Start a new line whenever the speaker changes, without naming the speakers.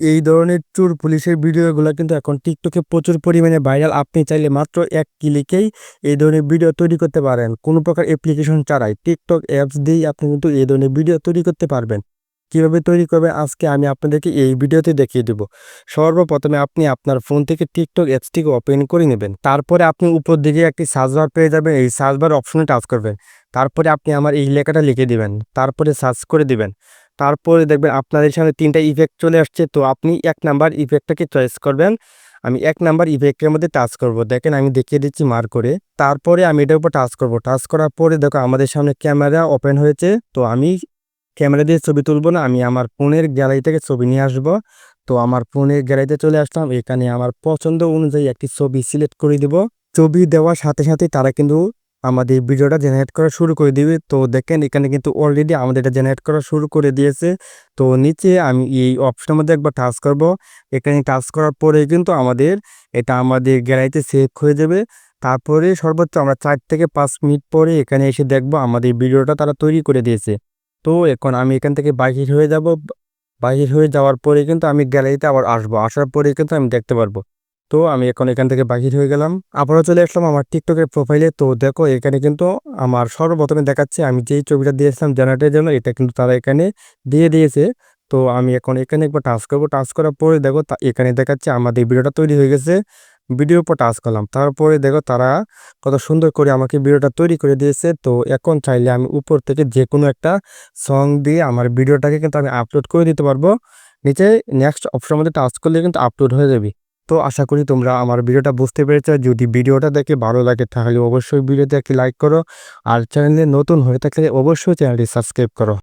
এই ধরনের চোর পুলিশের ভিডিওগুলো কিন্তু এখন টিকটকে প্রচুর পরিমাণে ভাইরাল আপনি চাইলে মাত্র এক ক্লিকেই এই ধরনের ভিডিও তৈরি করতে পারেন। কোনো প্রকার অ্যাপ্লিকেশন ছাড়াই টিকটক অ্যাপস দিয়েই আপনি কিন্তু এই ধরনের ভিডিও তৈরি করতে পারবেন। কীভাবে তৈরি করবেন আজকে আমি আপনাদেরকে এই ভিডিওতে দেখিয়ে দেব। সর্বপ্রথমে আপনি আপনার ফোন থেকে টিকটক অ্যাপসটিকে ওপেন করে নেবেন। তারপরে আপনি উপর দিকে একটি সার্চ বার পেয়ে যাবেন। এই সার্চ বার অপশনে টাচ করবেন। তারপরে আপনি আমার এই লেখাটা লিখে দিবেন। তারপরে সার্চ করে দিবেন। তারপরে দেখবেন আপনাদের সামনে তিনটা ইফেক্ট চলে আসছে। তো আপনি এক নাম্বার ইফেক্টটাকে চয়েস করবেন। আমি এক নাম্বার ইফেক্টের মধ্যে টাচ করব। দেখেন আমি দেখিয়ে দিচ্ছি মার করে। তারপরে আমি এটার উপর টাচ করব। টাচ করার পরে দেখো আমাদের সামনে ক্যামেরা ওপেন হয়েছে। তো আমি ক্যামেরা দিয়ে ছবি তুলবো না। আমি আমার ফোনের গ্যালারি থেকে ছবি নিয়ে আসব। তো আমার ফোনের গ্যালারিতে চলে আসলাম। এখানে আমার পছন্দ অনুযায়ী একটি ছবি সিলেক্ট করে দিব। ছবি দেওয়ার সাথে সাথে তারা কিন্তু আমাদের ভিডিওটা জেনারেট করা শুরু করে দিবে। তো দেখেন, এখানে কিন্তু অলরেডি আমাদের এটা জেনারেট করা শুরু করে দিয়েছে। তো নিচে আমি এই অপশনের মধ্যে একবার টাচ করব। এখানে টাচ করার পরে কিন্তু আমাদের এটা আমাদের গ্যালারিতে সেভ হয়ে যাবে। তারপরে সর্বোচ্চ আমরা চার থেকে পাঁচ মিনিট পরে এখানে এসে দেখব আমাদের ভিডিওটা তারা তৈরি করে দিয়েছে। তো এখন আমি এখান থেকে বাহির হয়ে যাব। বাহির হয়ে যাওয়ার পরে কিন্তু আমি গ্যালারিতে আবার আসব। আসার পরে কিন্তু আমি দেখতে পারব। তো আমি এখন এখান থেকে বাহির হয়ে গেলাম। আবারও চলে আসলাম আমার টিকটকের প্রোফাইলে তো দেখো, এখানে কিন্তু আমার সর্বপ্রথমে দেখাচ্ছে, আমি যেই ছবিটা দিয়েছিলাম জেনারেটের জন্য, এটা কিন্তু তারা এখানে দিয়ে দিয়েছে। তো আমি এখন এখানে একবার টাচ করব। টাচ করার পরে দেখো এখানে দেখাচ্ছে, আমাদের ভিডিওটা তৈরি হয়ে গেছে। ভিডিওর উপর টাচ করলাম। তারপরে দেখো, তারা কত সুন্দর করে আমাকে ভিডিওটা তৈরি করে দিয়েছে। তো এখন চাইলে আমি উপর থেকে যে কোনো একটা সং দিয়ে আমার ভিডিওটাকে কিন্তু আমি আপলোড করে দিতে পারব। নিচে নেক্সট অপশনের মধ্যে টাচ করলে কিন্তু আপলোড হয়ে যাবে। তো আশা করি তোমরা আমার ভিডিওটা বুঝতে পেরেছ। যদি ভিডিওটা দেখে ভালো লাগে, তাহলে অবশ্যই ভিডিওতে একটি লাইক করো। আর চ্যানেলে নতুন হয়ে থাকলে অবশ্যই চ্যানেলটি সাবস্ক্রাইব করো।